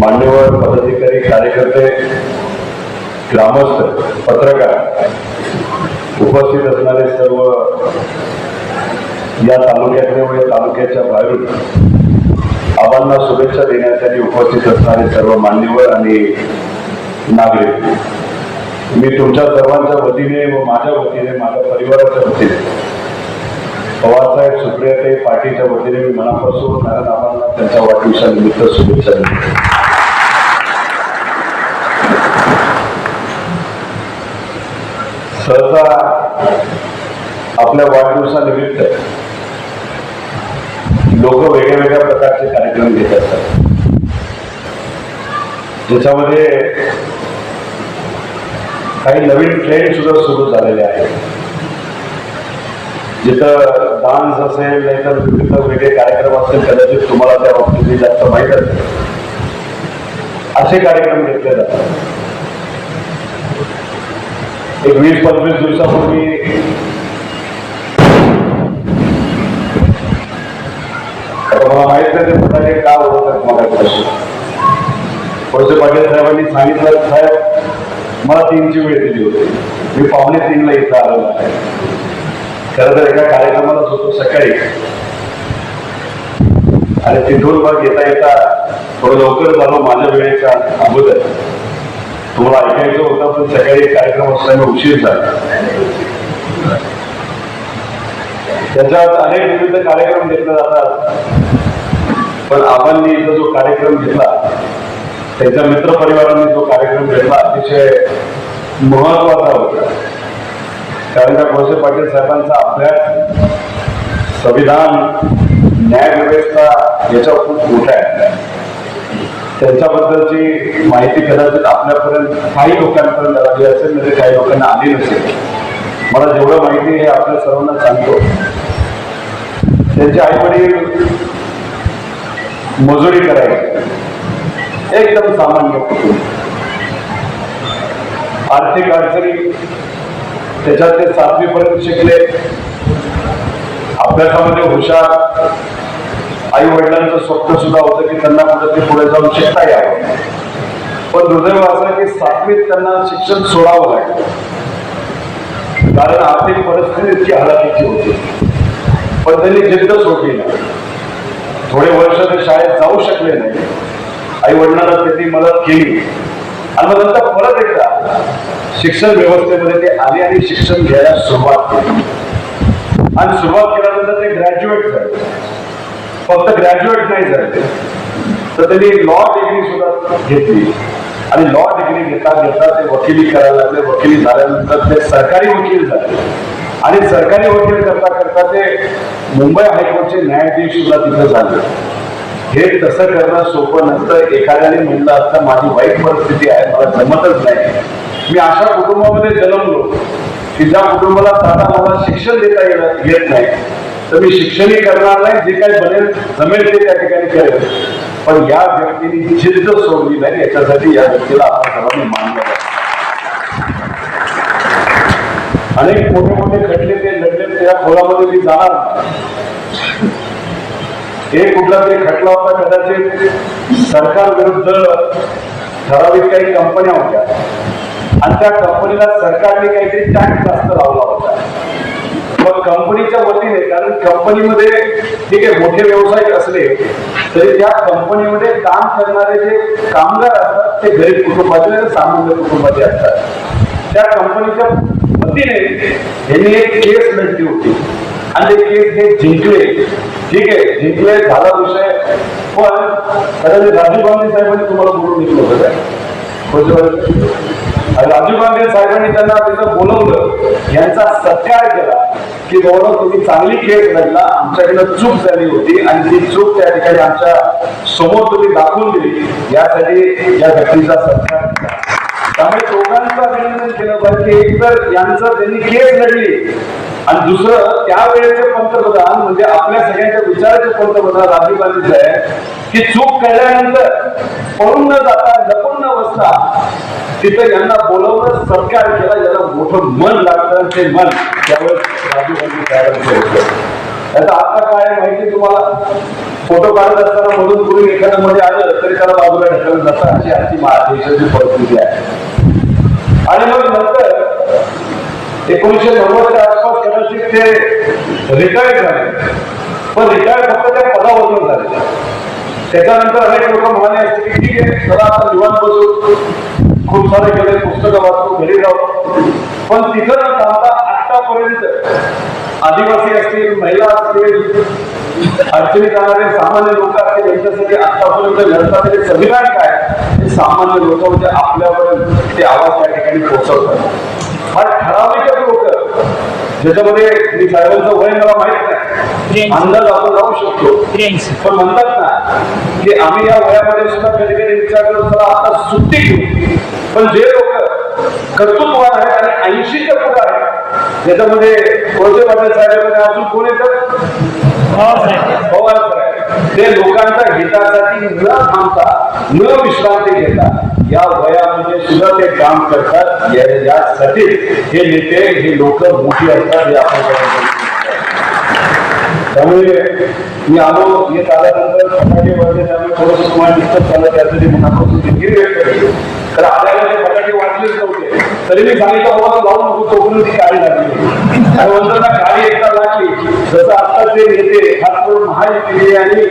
मान्यवर पदाधिकारी कार्यकर्ते ग्रामस्थ पत्रकार उपस्थित असणारे सर्व या तालुक्यातले व या तालुक्याच्या बाहेरून आबांना शुभेच्छा देण्यासाठी उपस्थित असणारे सर्व मान्यवर आणि नागरिक मी तुमच्या सर्वांच्या वतीने व माझ्या वतीने माझ्या परिवाराच्या वतीने पवारसाहेब सुप्रियाताई पाटीलच्या वतीने मी मनापासून नारायण आबांना त्यांच्या वाढदिवसानिमित्त शुभेच्छा देतो. सहसा आपल्या वाढदिवसानिमित्त लोक वेगळ्या वेगळ्या प्रकारचे कार्यक्रम घेत असतात. ज्याच्यामध्ये काही नवीन ट्रेंड सुद्धा सुरू झालेले आहेत. जिथं डान्स असेल नाहीतर विविध वेगळे कार्यक्रम असतील कदाचित तुम्हाला त्या बाबतीत जास्त माहीत असेल. असे कार्यक्रम घेतले जातात. एक वीस पंचवीस दिवसापूर्वी मला माहीत नाही ते फटाके का ओळखतात मला प्रश्न वळसे पाटील साहेबांनी सांगितलं साहेब मला तीनची वेळ दिली होती. मी पावणे तीनला इथं आलेलो आहे. खरं तर एका कार्यक्रमालाच होतो सकाळी. आणि तिथून मग येता येता थोडं लवकर झालो माझ्या वेळेच्या अगोदर. तुम्हाला ऐकायचं होतं पण सकाळी एक कार्यक्रम असल्यामुळे उशीर झाला. त्याच्यात अनेक विविध कार्यक्रम घेतले जातात. पण आबांनी इथं जो कार्यक्रम घेतला त्यांच्या मित्रपरिवाराने जो कार्यक्रम घेतला अतिशय महत्त्वाचा होता. कारण का कोळसे पाटील साहेबांचा अभ्यास संविधान न्यायव्यवस्था याच्यावर खूप मोठा आहे. त्यांच्याबद्दलची माहिती कदाचित आपल्यापर्यंत काही लोकांपर्यंत आली असेल म्हणजे काही लोकांना आली नसेल. मला जेवढं माहिती आहे आपल्या सर्वांना सांगतो. त्यांचे आई वडील मजुरी करायचे. एकदम सामान्य कुटुंब. आर्थिक अडचणी त्याच्यात ते सातवीपर्यंत शिकले. अभ्यासामध्ये हुशार. आई वडिलांचं स्वप्न सुद्धा होतं की त्यांना कुठे पुढे जाऊन शिकता यावं. पण दुर्दैव असं की सातवीत त्यांना शिक्षण सोडावं लागलं. कारण आर्थिक परिस्थिती इतकी हलाखीची होती. पण त्यांनी जिद्द सोडली नाही. थोडे वर्ष ते शाळेत जाऊ शकले नाही. आई वडिलांना त्यांनी मदत केली. आणि मग नंतर परत एकदा शिक्षण व्यवस्थेमध्ये ते आले आणि शिक्षण घ्यायला सुरुवात केली. आणि सुरुवात केल्यानंतर ते ग्रॅज्युएट झाले. फक्त ग्रॅज्युएट नाही झाले. तर त्यांनी लॉ डिग्री सुद्धा घेतली. आणि लॉ डिग्री घेता घेता ते वकिली करायला लागले. वकिली झाल्यानंतर ते सरकारी वकील झाले. आणि सरकारी वकील करता करता ते मुंबई हायकोर्टचे न्यायाधीश सुद्धा तिथं झाले. हे तसं करणं सोपं नसतं. एखाद्याने म्हणलं असतं माझी वाईट परिस्थिती आहे मला जमतच नाही. मी अशा कुटुंबामध्ये जन्मलो. की ज्या कुटुंबाला साधा मला शिक्षण देता येणार येत नाही. तर मी शिक्षणही करणार नाही जे काही बनेल जमेल ते त्या ठिकाणी करेल पण या व्यक्तीने जिद्द सोडली नाही याच्यासाठी या व्यक्तीला आपण सर्वांनी मानलं अनेक मोठे मोठे खटले ते लढले त्या खोलामध्ये मी जाणार हे कुठला ते खटला होता कदाचित सरकार विरुद्ध ठराविक काही कंपन्या होत्या. आणि त्या कंपनीला सरकारने काहीतरी टॅक्स जास्त लावला होता. मग कंपनीच्या वतीने कारण कंपनीमध्ये ठीक आहे मोठे व्यवसाय असले तरी त्या कंपनीमध्ये काम करणारे जे कामगार असतात ते गरीब कुटुंबाचे सामान्य कुटुंबाचे असतात. त्या कंपनीच्या वतीने यांनी एक केस लढली होती. आणि ते केस हे जिंकले. ठीक आहे जिंकले झाला विषय. पण कदाचित राजीव गांधी साहेबांनी तुम्हाला बोलून घेतलं होतं काय राजीव गांधी साहेबांनी त्यांना तिथं बोलवलं. यांचा सत्कार केला की गौरव तुम्ही चांगली खेळ लढला आमच्याकडनं चूक झाली होती आणि ती चूक त्या ठिकाणी आमच्यासमोर तुम्ही दाखवून दिली. यासाठी या व्यक्तीचा सत्कार केला. त्यामुळे दोघांचं अभिनंदन केलं. पाहिजे एक तर यांचं त्यांनी केस लढली. आणि दुसरं त्यावेळेचे पंतप्रधान म्हणजे आपल्या सगळ्यांच्या विचाराचे पंतप्रधान राजीव गांधी साहेब की चूक केल्यानंतर पळून न जाता लपून न बसता तिथं यांना बोलवणं सरकार केला. याला मोठं मन लागतं ते मन. त्यावेळेस राजीव गांधी साहेबांचं होतं. याचा अर्थ काय माहिती तुम्हाला? फोटो काढत असताना मधून कुणी एखाद्या मध्ये आलं तरी त्याला बाजूला ढकलत जातं. अशी आजची मा- परिस्थिती आहे. आणि मग नंतर एकोणीसशे नव्वदच्या आसपास कदाचित ते रिटायर्ड झाले. पण रिटायर्ड फक्त त्या पदावरून झाले. त्याच्यानंतर अनेक लोक म्हणाले असते की ठीक आहे चला आता निवांत बसू. खूप सारे गेले पुस्तकं वाचू घरी जाऊ. पण तिथं न थांबता आतापर्यंत आदिवासी असतील महिला असतील अडचणी जाणारे सामान्य लोक असतील यांच्यासाठी आतापर्यंत लढताना संविधान काय? हे सामान्य लोक म्हणजे आपल्यापर्यंत ते आवाज त्या ठिकाणी पोहोचवतात हा ठराविकच लोक ज्याच्यामध्ये मी साहेबांचं वय मला माहीत नाही. अंदाज आपण लावू शकतो. पण म्हणतात ना की आम्ही या वयामध्ये सुद्धा कधी कधी विचार करतो आता सुट्टी घेऊ. पण जे लोक कर्तृत्ववान आहेत आणि ऐंशीच्या पुढे आहेत ज्याच्यामध्ये कोळसे पाटील साहेबांमध्ये अजून कोण येतं? पवार साहेब. ते लोकांच्या हितासाठी न थांबता न विश्रांती घेता या वयामध्ये सुद्धा ते काम करतात. यासाठी हे नेते हे लोक मोठी असतात हे आपण त्यामुळे मी आलो येत आल्यानंतर फटाके वाजले त्यामुळे थोडंसं तुम्हाला डिस्टर्ब झालं त्यासाठी मनापासून दिलगिरी व्यक्त केली तर आल्याला तरी मी सांगितलं बाबा लावून नको तोपर्यंत ती गाडी लागली. आणि नंतर गाडी एकदा लागली जसं आता ते नेते खास करून महायुतीने आणि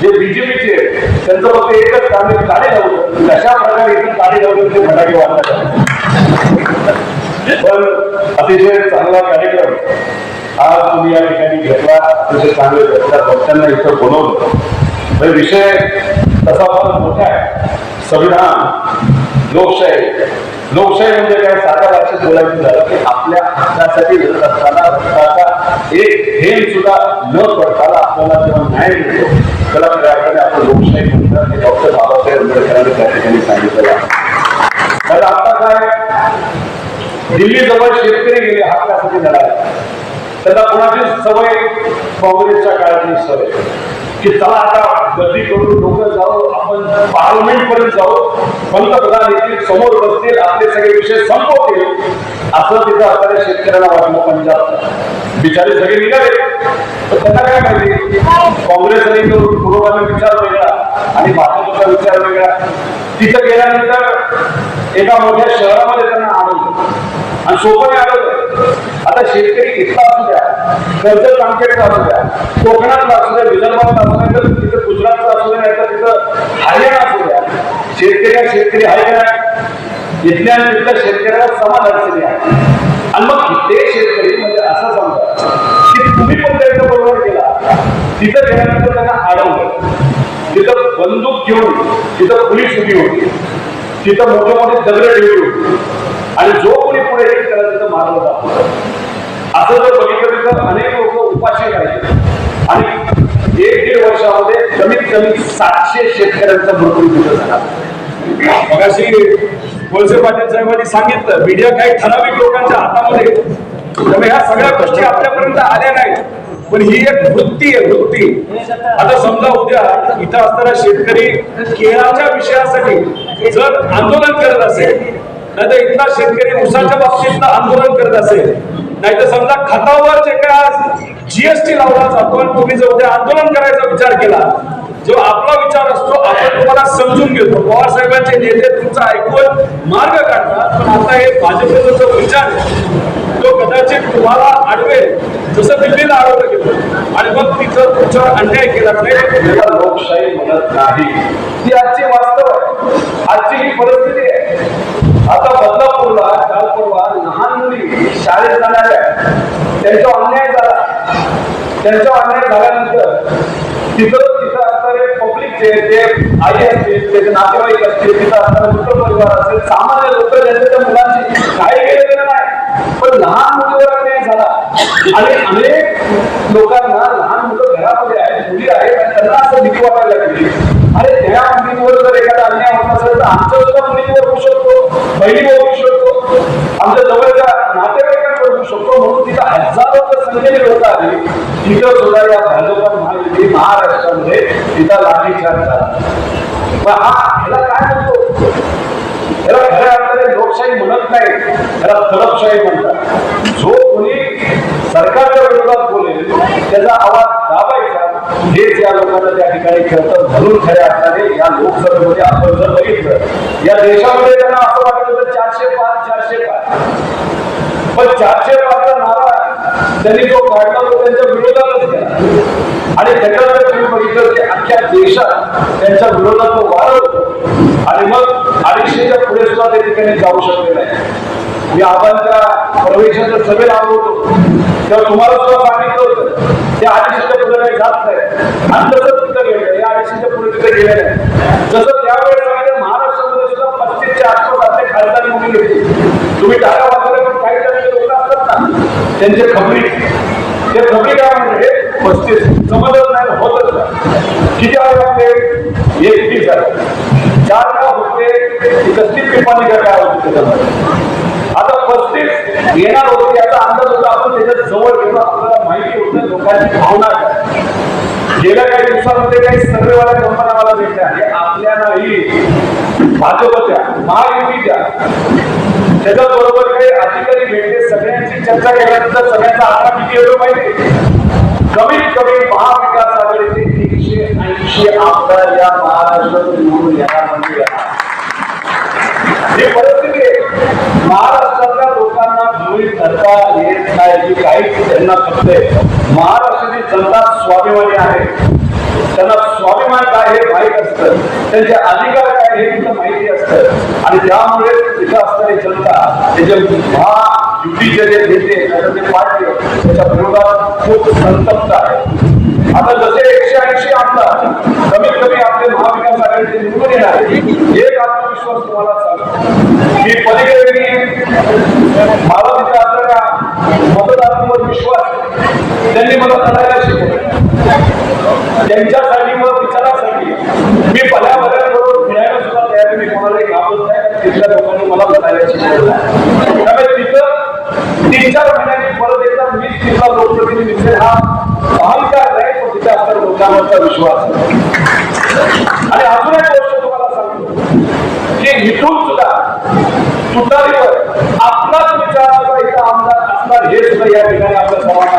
जे बीजेपीचे त्यांचं फक्त एकच काम आहे गाडी लावलं कशा प्रकारे इथे गाडी लावलं ते फटाके वाटतात पण अतिशय चांगला कार्यक्रम आज तुम्ही या ठिकाणी घेतला. अतिशय चांगले घेतला भक्तांना इथं बोलवलं. म्हणजे विषय तसा फार मोठा आहे. संविधान लोकशाही लोकशाही म्हणजे काय? साध्या भाषेत बोलायचं झालं की आपल्या हक्कासाठी लढत असताना रक्ताचा एक थेंब सुद्धा न पडताना आपल्याला जेव्हा न्याय मिळतो त्याला खऱ्या अर्थाने आपण लोकशाही म्हणतात. हे डॉक्टर बाबासाहेब आंबेडकरांनी त्या ठिकाणी सांगितलेलं आहे. तर आता काय? दिल्ली जवळ शेतकरी गेले हक्कासाठी लढायला त्यांना कोणाची सवय? काँग्रेसच्या काळातली सवय. की चला आता गर्दी करून लोक जाऊ आपण पार्लमेंट पर्यंत जाऊ पंतप्रधान येथील समोर बसतील आपले सगळे विषय संपवतील. असं तिथं असणाऱ्या शेतकऱ्यांना वाटलं पंजाब. बिचारे सगळे निघाले. तर त्यांना काय माहिती? काँग्रेसने आणि विचार वेगळा आणि भाजपचा विचार वेगळा. तिथं गेल्यानंतर एका मोठ्या शहरामध्ये त्यांना आढळलं आणि सोपं आलं आता शेतकरी इथला असू द्या कर्जत आमच्याकडे असू द्या कोकणातला असू द्या विदर्भातला असू द्या तर तिथं गुजरातचा असू द्या नाही तर तिथं हरियाणा असू द्या. शेतकरी हा शेतकरी आहे का इथल्या तिथल्या शेतकऱ्याला समान अडचणी आहे आणि मग ते शेतकरी म्हणजे असं समजा की तुम्ही पण त्यांच्या बरोबर केला तिथं गेल्यानंतर त्यांना अडवलं. तिथं बंदूक घेऊन तिथं पोलीस उभी होती. तिथं मोठे मोठे दगड ठेवली होती. आणि जो कोणी पुढे येईल जात असं जर बघितलं तर अनेक लोक उपाशी राहिले. आणि एक दीड वर्षामध्ये कमीत कमी सातशे शेतकऱ्यांचा मृत्यू तिथं झाला. मगाशी वळसे पाटील साहेबांनी सांगितलं मीडिया काही ठराविक लोकांच्या हातामध्ये त्यामुळे ह्या सगळ्या गोष्टी आपल्यापर्यंत आल्या नाहीत. पण ही एक वृत्ती आहे वृत्ती. आता समजा उद्या इथं असणारा शेतकरी केळाच्या विषयासाठी जर आंदोलन करत असेल नाहीतर इथला शेतकरी ऊसाच्या बाबतीत आंदोलन करत असेल. नाहीतर समजा खतावर जे काय आज जीएसटी लावला जातो आणि तुम्ही जर उद्या आंदोलन करायचा विचार केला जो आपला विचार असतो आपण तुम्हाला समजून घेतो. पवार साहेबांचे नेते तुमचा ऐकून मार्ग काढतात पण आता हे भाजपचा जो विचार तो कदाचित तुम्हाला अडवेल जसं दिल्लीला अडवलं गेलं. आणि मग तिथं तुमच्यावर अन्याय केला नाही लोकशाही म्हणत नाही ती आजची वास्तव आहे. आजची ही परिस्थिती आहे. आता बदलापूरला काल परवा लहान मुली शाळेत जाणाऱ्या त्यांचा अन्याय झाला. त्यांचा अन्याय झाल्यानंतर तिथं असणारे पब्लिक जे जे आई असतील त्याचे नातेवाईक असतील तिथं असणारे मित्र परिवार असेल सामान्य लोक त्यांच्या त्या मुलांची काही गेलेलं नाही. पण लहान मुलीवर अन्याय झाला आणि अनेक लोकांना लहान मुलं घरामध्ये आहेत मुली आहेत आणि त्यांना असं भीती वाटायला लागली. अरे त्या मुलींवर जर एखादा अन्याय होत असेल तर आमच्या सुद्धा मुलींवर होऊ शकतो बहिणीवर होऊ शकतो आमच्या जवळच्या नातेवाईकांवर होऊ शकतो. म्हणून तिथं हजारोच्या संख्येने लोक आली तिथं सुद्धा या भाजपा महायुती महाराष्ट्रामध्ये तिथं लाठीचार झाला. पण हा ह्याला काय म्हणतो? त्याला खऱ्या अर्थाने लोकशाही म्हणत नाही. त्याला तलबशाही म्हणतात. जो कोणी सरकारच्या विरोधात बोलेल त्याचा आवाज दाबायचा. हेच या लोकांना त्या ठिकाणी कळतं म्हणून खऱ्या अर्थाने या लोकसभेमध्ये आपण जर बघितलं या देशामध्ये त्यांना असं वाटलं तर चारशे पाच चारशे पाच. पण चारशे पाच त्यांनी जो काढला तो त्यांच्या विरोधातच केला आणि त्याच्यानंतर तुम्ही बघितलं की अख्ख्या देशात त्यांच्या विरोधात तो वार होतो. आणि मग अडीचशेच्या पुढे सुद्धा त्या ठिकाणी जाऊ शकले नाही. मी आपण त्या प्रवेशाच्या सभेला आलो होतो तेव्हा तुम्हाला सुद्धा सांगितलं होतं त्या अडीचशेच्या पुढे काही जात नाही. आणि तसंच तिथं गेलं या अडीचशेच्या पुढे तिथे गेले नाही. जसं त्यावेळेस सांगितलं महाराष्ट्रामध्ये सुद्धा पस्तीसच्या आसपास आपल्या खासदार निवडून घेतले तुम्ही टाका वाजवले पण काही जणांचे लोक असतात ना? त्यांचे खबरी ते खबरी काय म्हणजे पस्तीस. समजत नाही होतच नाही. किती आले आपले? एकतीस आले चार का होते? एकतीस पिंपालिका काय होती त्याच्यामध्ये? आता पस्तीस येणार होते याचा अंदाज होता आपण त्याच्यात जवळ गेलो आपल्याला माहिती होतं लोकांची भावना काय. गेल्या काही दिवसामध्ये काही सर्वेवाल्या कंपन्या मला भेटल्या. हे आपल्यालाही भाजपच्या महायुतीच्या. त्याच्याच बरोबर काही अधिकारी भेटले सगळ्यांची चर्चा केल्यानंतर सगळ्यांचा आकडा किती येतो माहिती कमीत कमी महाविकास आघाडीचे तीनशे ऐंशी आमदार या महाराष्ट्रात निवडून येणार म्हणजे ही परिस्थिती आहे. महाराष्ट्रातल्या लोकांना गृहित धरता येत नाही की काहीच त्यांना फक्त महाराष्ट्राची जनता स्वाभिमानी आहे. त्यांना स्वाभिमान काय हे माहीत असतं. त्यांचे अधिकार काय हे तिथं माहिती असतं. आणि त्यामुळे तिथं असणारी जनता त्याचे महायुतीचे जे नेते त्याचं जे पार्टी त्याच्या विरोधात खूप संतप्त आहे. आता जसे एकशे ऐंशी आमदार कमीत कमी आपले महाविकास आघाडीचे निवडून येणार एक आत्मविश्वास तुम्हाला सांगतो. की पलीकडे मला तिथे असलेल्या मतदारांवर विश्वास त्यांनी मला लढायला शिकवलं त्यांच्यासाठी मला विचारासाठी मी भल्या भल्याबरोबर फिरायला सुद्धा तयार आहे. मी कोणालाही घाबरत नाही. तिथल्या लोकांनी मला लढायला शिकवलं त्यामुळे तिथं तीन चार महिन्यांनी परत एकदा मी तिथला लोकप्रतिनिधी दिसेल हा अहंकार नाही पण तिथे आपल्या लोकांवरचा विश्वास आणि अजून एक गोष्ट तुम्हाला सांगतो. की इथून सुद्धा तुतारीवर आपलाच विचाराचा इथं आमदार असणार हे सुद्धा या ठिकाणी आपल्या सर्वांना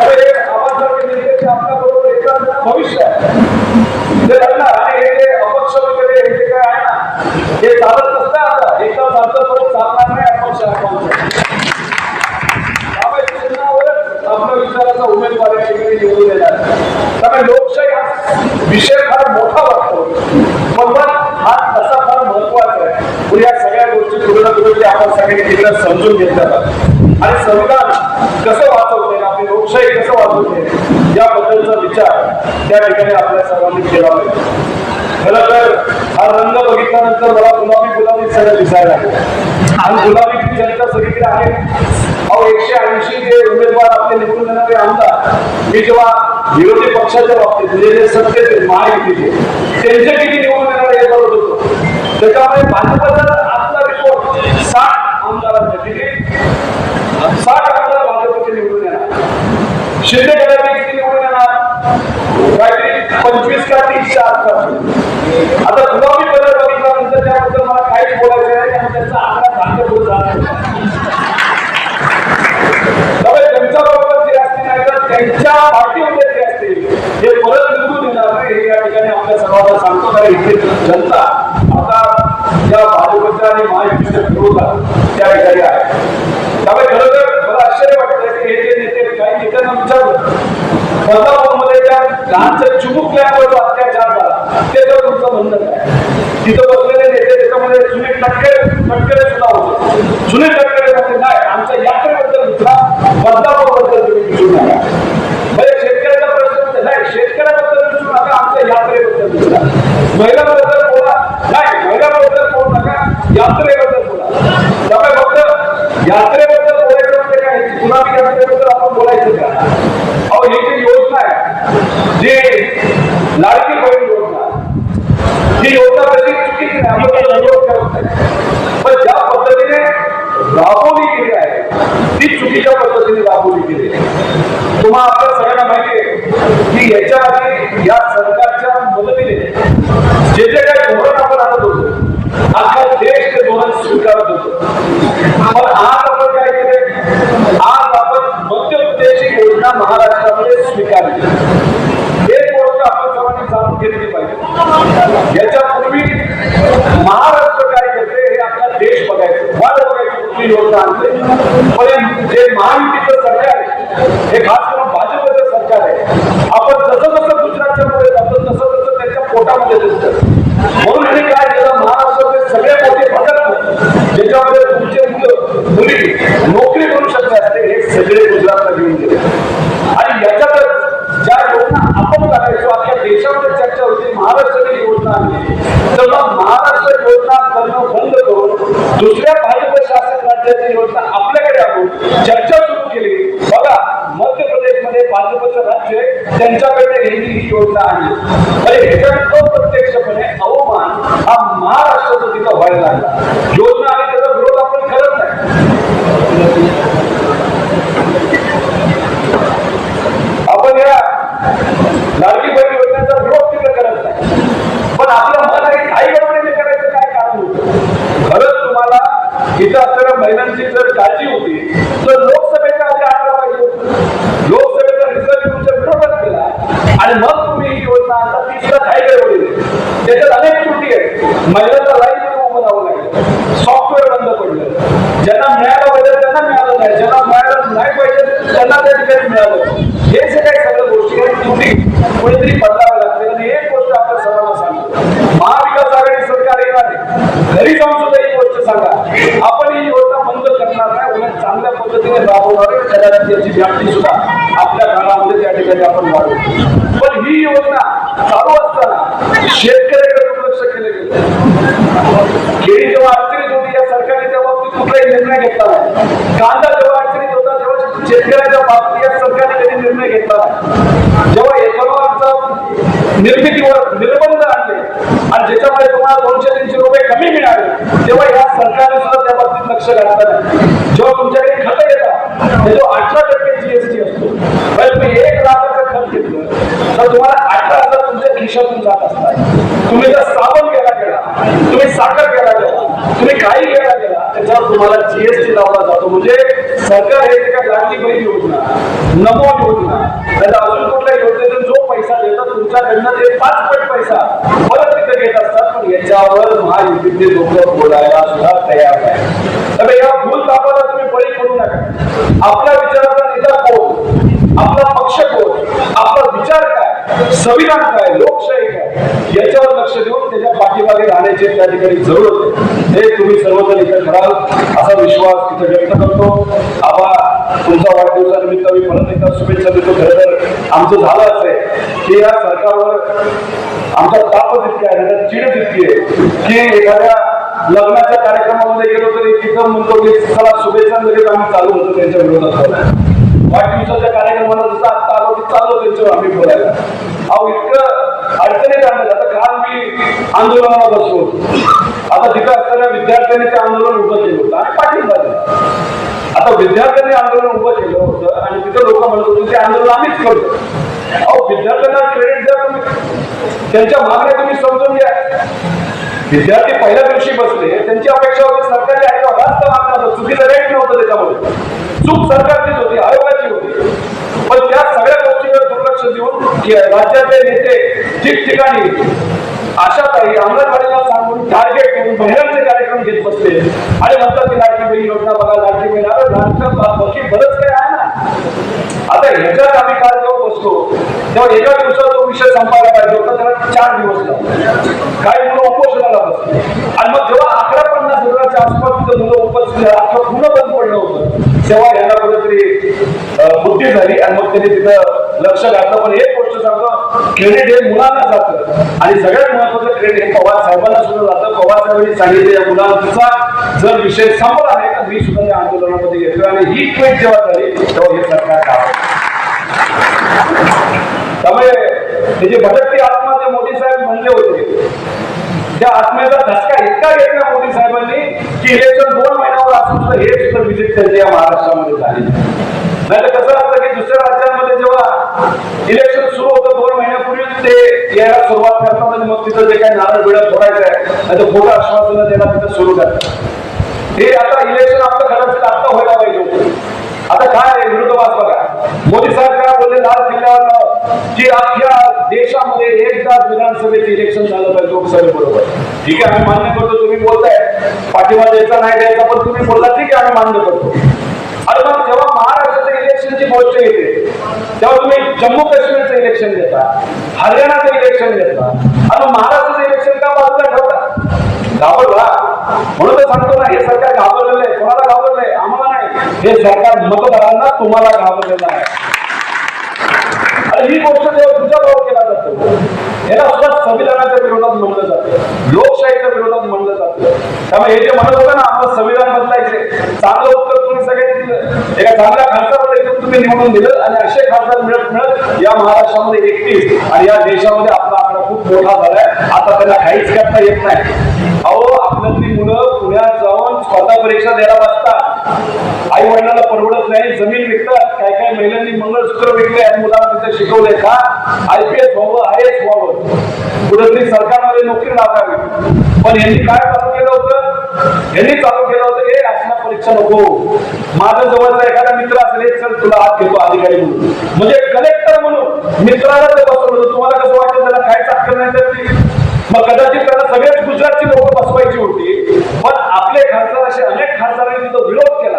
अरे हे आवाजदार नेते ते आपल्याबरोबर येतात भविष्य आहे. ते लढणार आणि हे जे अपक्ष वगैरे हे जे काय आहे ना हे चालत नसतं आता. एकदा चालतं चालणार नाही अपक्ष त्यामुळे चिन्हावरच आपल्या विचाराचा उमेदवार या ठिकाणी त्यामुळे लोकशाही हा विषय फार मोठा वाटतो. पण हा तसा फार महत्त्वाचा आहे. पण या सगळ्या गोष्टी कुठे कुठे आपण सगळ्यांनी तिकडे समजून घेतल्या आणि संविधान कसं वाचवते आपली लोकशाही कसं वाचवते याबद्दलचा उच्चार त्या ठिकाणी आपल्या सर्वांनी केला पाहिजे. खरं तर हा रंग बघितल्यानंतर मला गुलाबी गुलाबी सगळं दिसायला लागलं. आणि गुलाबी जनता सगळीकडे आहे अहो एकशे ऐंशी जे उमेदवार आपले निवडून येणारे आमदार मी जेव्हा विरोधी पक्षाच्या बाबतीत म्हणजे जे सत्तेचे महायुतीचे त्यांचे किती निवडून येणार हे बघत होतो. त्याच्यामुळे भाजपचा आपला रिपोर्ट साठ आमदारांचा किती साठ आमदार भाजपचे निवडून येणार. शिंदे गटाचे किती निवडून येणार काहीतरी पंचवीस का तीसच्या आसपास. आता गुलाबी कलर बघितल्यानंतर त्याबद्दल मला काहीच बोलायचं नाही कारण त्यांचा आकडा भाजपवर जात. त्यामुळे जे असतील नाही तर त्यांच्या जे असतील हे परत येणार नाही हे या ठिकाणी आपल्या सर्वांना सांगतो कारण इथे जनता आता या भाजपच्या आणि महायुतीच्या विरोधात त्या ठिकाणी आहे. त्यामुळे खरं तर मला आश्चर्य वाटतं की हे जे नेते काही नेत्यांना विचारलं बदलापूरमध्ये त्या लहानच्या चिमुकल्यावर जो अत्याचार झाला ते तर तुमचं म्हणणं काय तिथं बसलेले नेते त्याच्यामध्ये सुनील तटकरे तटकरे सुद्धा होते. सुनील तटकरे म्हणजे नाही आमच्या यात्रेबद्दल दुसरा बदलापूरबद्दल तुम्ही विचारू नका. म्हणजे शेतकऱ्याचा प्रश्न म्हणजे नाही शेतकऱ्याबद्दल विचारू नका आमच्या यात्रेबद्दल विचारा महिलांबद्दल बोला. नाही महिलांबद्दल बोलू नका यात्रेबद्दल बोला. त्यामुळे फक्त यात्रेबद्दल तेव्हा आपल्या सगळ्यांना माहिती की याच्या आधी या सरकारच्या मदतीने जे जे काही धोरण आपण आणत होतो अख्खा देश ते धोरण स्वीकारत होतो. पण आज आपण काय केले आज आपण मध्य प्रदेश योजना महाराष्ट्रामध्ये स्वीकारली. एक गोष्ट आपण सर्वांनी जाणून घेतली पाहिजे. याच्या पूर्वी महाराष्ट्र काय करते हे आपला देश बघायचं. वाट बघायची योजना आणते पण जे महायुती हे खास करून भाजपचं सरकार आहे. आपण जसं जसं गुजरातच्या मध्ये जातो तसं तसं त्यांच्या पोटामध्ये दिसतं. म्हणून यांनी काय केलं महाराष्ट्राचे सगळे मोठे प्रकल्प ज्याच्यामध्ये तुमचे मुलं मुली नोकरी करू शकले असते हे सगळे गुजरातला घेऊन गेले. आणि याच्यातच ज्या योजना आपण करायचो आपल्या देशामध्ये चर्चा होती महाराष्ट्राची योजना आणली तर मग महाराष्ट्र योजना करणं बंद करून दुसऱ्या भाजप शासक राज्याची योजना आपल्याकडे आणून चर्चा सुरू मध्य प्रदेशमध्ये भाजपचं राज्य त्यांच्याकडे यांनी ही योजना आहे. म्हणजे अप्रत्यक्षपणे अवमान हा महाराष्ट्राचा तिथं व्हायला लागला. घरी जाऊन सुद्धा ही गोष्ट सांगा. आपण ही योजना बंद करणार नाही उलट चांगल्या पद्धतीने राबवणार आहे कदाचित याची व्याप्ती सुद्धा आपल्या घरामध्ये त्या ठिकाणी आपण वाढवू. पण ही योजना चालू असताना शेतकऱ्याकडे दुर्लक्ष केलं गेले. केळी जेव्हा अडचणीत होती या सरकारने त्या बाबतीत कुठलाही निर्णय घेतला नाही. कांदा जेव्हा अडचणीत होता तेव्हा शेतकऱ्याच्या बाबतीत या सरकारने कधी निर्णय घेतला नाही. जेव्हा एथनॉलचा निर्मितीवर निर्बंध आणले आणि ज्याच्यामुळे तुम्हाला दोनशे तीनशे रुपये कमी मिळाले तेव्हा या सरकारने सुद्धा त्या बाबतीत लक्ष घातलं नाही. जेव्हा तुमच्याकडे खत येतात त्याच्यावर अठरा टक्के जीएसटी असतो म्हणजे तुम्ही एक लाखाचं खत घेतलं तर तुम्हाला अठरा हजार तुमच्या खिशातून जात असतात. तुम्ही जर साबण केला गेला तुम्ही साखर केला गेला तुम्ही काही केला गेला त्याच्यावर तुम्हाला जीएसटी लावला जातो म्हणजे सरकार हे एका काय लाडकी बहीण योजना नमो योजना त्याचा अजून कुठल्या योजनेतून तुमच्याकडनं ते पाच पट पैसा. परत तिथे घेत असतात पण याच्यावर महायुतीतले लोक बोलायला सुद्धा तयार नाही तर या भूल तापाला तुम्ही बळी पडू नका. आपल्या विचाराचा नेता कोण आपला पक्ष कोण आपला विचार काय संविधान काय लोकशाही काय? याच्यावर लक्ष देऊन त्याच्या पाठीमागे राहण्याची त्या ठिकाणी जरूर होते. हे तुम्ही सर्वजण इथं कराल असा विश्वास तिथे व्यक्त करतो. आबा तुमचा वाढदिवसानिमित्त मी परत एकदा शुभेच्छा देतो. खरं तर आमचं झालं असं आहे की या सरकारवर आमचा तापच इतकी आहे त्याच्यात चिडच इतकी आहे की एखाद्या लग्नाच्या कार्यक्रमामध्ये गेलो तरी तिथं म्हणतो की चला शुभेच्छा लगेच आम्ही चालू होतो. त्यांच्या विरोधात वाढदिवसाच्या कार्यक्रमाला जसं आता आलो की चाललो त्यांच्यावर आम्ही बोलायला. अहो इतकं अडचणीत आणलं. आता काल मी आंदोलनाला बसलो आता तिथं असताना विद्यार्थ्यांनी ते आंदोलन उभं केलं होतं आणि पाठिंबा दिला आता विद्यार्थ्यांनी आंदोलन उभं केलं होतं आणि तिथं लोक म्हणत होते ते आंदोलन आम्हीच करतो. अहो विद्यार्थ्यांना क्रेडिट द्या तुम्ही. त्यांच्या मागण्या तुम्ही समजून घ्या. विद्यार्थी पहिल्या दिवशी बसले त्यांची अपेक्षा होती सरकारने ऐकावं रास्त मागणं चुकीचं रेट नव्हतं त्याच्यामध्ये. चूक सरकारचीच होती आयोगाची होती पण त्या सगळ्या गोष्टीवर दुर्लक्ष देऊन कि- नेते ठिकठिकाणी अशा काही अंगणवाडीला सांगून टार्गेट करून महिलांचे कार्यक्रम घेत बसले. आणि म्हणतात की लाडकी बहीण योजना बघा लाडकी बहीण अरे लाडक्या बाकी बरंच काही आहे ना. आता ह्याच्यात आम्ही काल जेव्हा बसतो तेव्हा एका दिवसात तो विषय संपायला पाहिजे होता त्याला चार दिवस लागले. काही मुलं उपोषणाला बसले. आणि मग जेव्हा अकरा पन्नास हजाराच्या आसपास तिथं मुलं उपस्थित अख्खं पुन्हा बंद पडलं होतं. तेव्हा यांना कुठेतरी बुद्धी झाली आणि मग त्यांनी तिथं लक्ष घातलं पण एक गोष्ट सांगतो क्रेडिट हे मुलांना जातं. आणि सगळ्यात महत्वाचं क्रेडिट हे पवार साहेबांना सुद्धा जातं. पवार साहेबांनी सांगितलं या मुलांचा जर विषय संपला आहे तर मी सुद्धा या आंदोलनामध्ये घेतलं आणि ही ट्वेट जेव्हा झाली तेव्हा हे सरकार काम त्यामुळे त्याची भटकती आत्मा जे मोदी साहेब म्हणले होते त्या आत्म्याचा धसका इतका घेतला मोदी साहेबांनी की इलेक्शन दोन महिन्यावर असून सुद्धा हे सुद्धा विजिट त्यांनी या महाराष्ट्रामध्ये झाली नाही. तर कसं असतं की दुसऱ्या राज्यांमध्ये जेव्हा इलेक्शन सुरू होतं दोन महिन्यापूर्वीच ते यायला सुरुवात करतात आणि मग तिथं जे काही नारळ बिळत फोडायचं आहे नाही तर खोटं आश्वासनं त्याला तिथं सुरू करतात. हे आता इलेक्शन आपलं खरंच आता व्हायला पाहिजे आता काय आहे? बघा. मोदी साहेब काय बोलले लाल किल्ल्यावर की अख्ख्या देशामध्ये एकदाच विधानसभेचे इलेक्शन झालं पाहिजे लोकसभेबरोबर. ठीक आहे आम्ही मान्य करतो तुम्ही बोलताय. पाठिंबा द्यायचा नाही द्यायचा पण तुम्ही बोलला ठीक आहे आम्ही मान्य करतो. अरे मग जेव्हा महाराष्ट्राच्या इलेक्शनची गोष्ट येते तेव्हा तुम्ही जम्मू काश्मीरचं इलेक्शन घेता हरियाणाचं इलेक्शन घेता आणि महाराष्ट्राचं इलेक्शन का बाजूला ठेवता? घाबरला. म्हणून तर सांगतो ना हे सरकार घाबरलेलं आहे कोणाला घाबरलंय? हे सरकार मतदारांना तुम्हाला घाबरलेलं आहे. आणि ही गोष्ट जेव्हा तुझा भाव केला जातो याला सुद्धा संविधानाच्या विरोधात म्हणलं जातं. लोकशाहीच्या विरोधात म्हणलं जातं. त्यामुळे हे जे म्हणत होतं ना आपण संविधान बदलायचे चांगलं उत्तर तुम्ही सगळ्यांनी दिलं. एका चांगल्या खासदाराला इथून तुम्ही निवडून दिलं आणि असे खासदार मिळत मिळत या महाराष्ट्रामध्ये एकतीस आणि या देशामध्ये आपला आकडा खूप मोठा झालाय. आता त्यांना काहीच करता येत नाही. अहो आपल्यातली मुलं पुण्यात स्वतः परीक्षा द्यायला बसतात आई वडिलांना परवडत नाही जमीन विकतात काय काय महिलांनी मंगळसूत्र विकले आणि मुलांना तिथे शिकवले का? आय पी एस व्हावं आय एस व्हावं. कुठेतरी सरकारमध्ये नोकरी लागावी. पण यांनी काय चालू केलं होतं? यांनी चालू केलं होतं हे असल्या परीक्षा नको. माझ्या जवळचा एखादा मित्र असेल "हे चल तुला हात घेतो अधिकारी म्हणून. म्हणजे कलेक्टर म्हणून मित्राला ते बसवलं. तुम्हाला कसं वाटतं त्याला काय चाकर नाही तर मग कदाचित त्याला सगळ्याच गुजरातची लोक बसवायची होती. पण आपले खासदार असे अनेक खासदारांनी तिथं विरोध केला.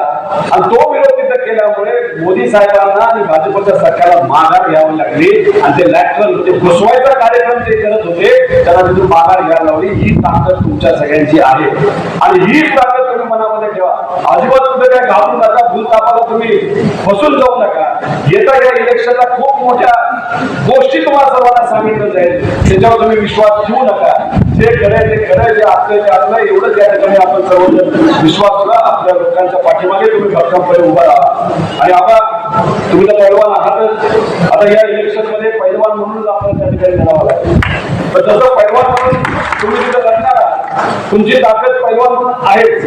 आणि तो विरोध तिथं केल्यामुळे मोदी साहेबांना आणि भाजपच्या सरकारला माघार घ्यावी लागली. आणि ते लॅटरल ते घुसवायचा कार्यक्रम ते करत होते. त्याला तिथून माघार घ्यायला लावली. ही ताकद तुमच्या सगळ्यांची आहे. आणि हीच ताकद तुम्ही मनामध्ये ठेवा. अजिबात तुमचं काय घाबरू नका भूलतापाला तुम्ही फसून जाऊ नका. येत्या या इलेक्शनला खूप मोठ्या गोष्टी तुम्हाला सर्वांना सांगितलं जाईल. त्याच्यावर तुम्ही विश्वास ठेवू नका. जे खरंय ते खरंय जे असलं जे असलं एवढंच या ठिकाणी आपण सर्वजण विश्वास ठेवा. आपल्या लोकांच्या पाठीमागे तुम्ही भक्कमपणे उभा राहा. आणि आता तुम्ही तर पैलवान आहातच. आता या इलेक्शनमध्ये पैलवान म्हणूनच आपण त्या ठिकाणी लढावं लागेल. जसं तसं म्हणून तुम्ही तिथं करणार तुमची ताकद पैलवान आहेच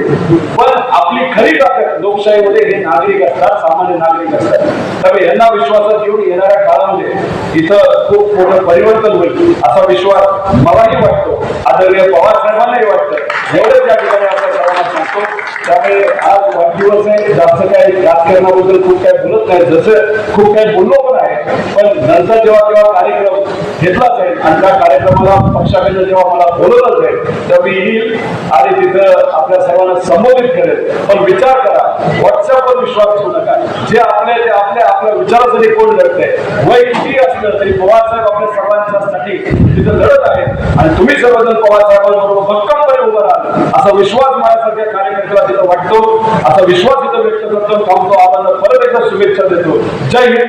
पण आपली खरी ताकद लोकशाहीमध्ये हे नागरिक असतात सामान्य नागरिक असतात. त्यामुळे यांना विश्वासात घेऊन येणाऱ्या काळामध्ये इथं खूप मोठं परिवर्तन होईल असा विश्वास मलाही वाटतो. आदरणीय पवार साहेबांनाही वाटतं. एवढंच या ठिकाणी आपण सर्वांना सांगतो. त्यामुळे आज वाढदिवस आहे. जास्त काही राजकारणाबद्दल खूप काही बोलत नाही. जसं खूप काही बोललो पण आहे. पण नंतर जेव्हा तेव्हा कार्यक्रम घेतला जाईल आणि त्या कार्यक्रमाला पक्षाकडनं जेव्हा मला बोलवलं जाईल तेव्हा मी येईल आणि तिथं आपल्या सर्वांना संबोधित करेल. पण विचार करा. व्हॉट्सअपवर विश्वास ठेवू नका. जे आपल्या ते आपल्या आपल्या विचारासाठी कोण लढते वय किती असलं तरी पवार साहेब आपल्या सर्वांच्यासाठी तिथं लढत आहेत. आणि तुम्ही सर्वजण पवार साहेबांबरोबर भक्कमपणे उभं राहाल असा विश्वास माझ्यासारख्या कार्यकर्त्याला तिथं वाटतो. असा विश्वास इथं व्यक्त करतो. थांबतो आम्हाला परत एकदा शुभेच्छा देतो. जय हिंद.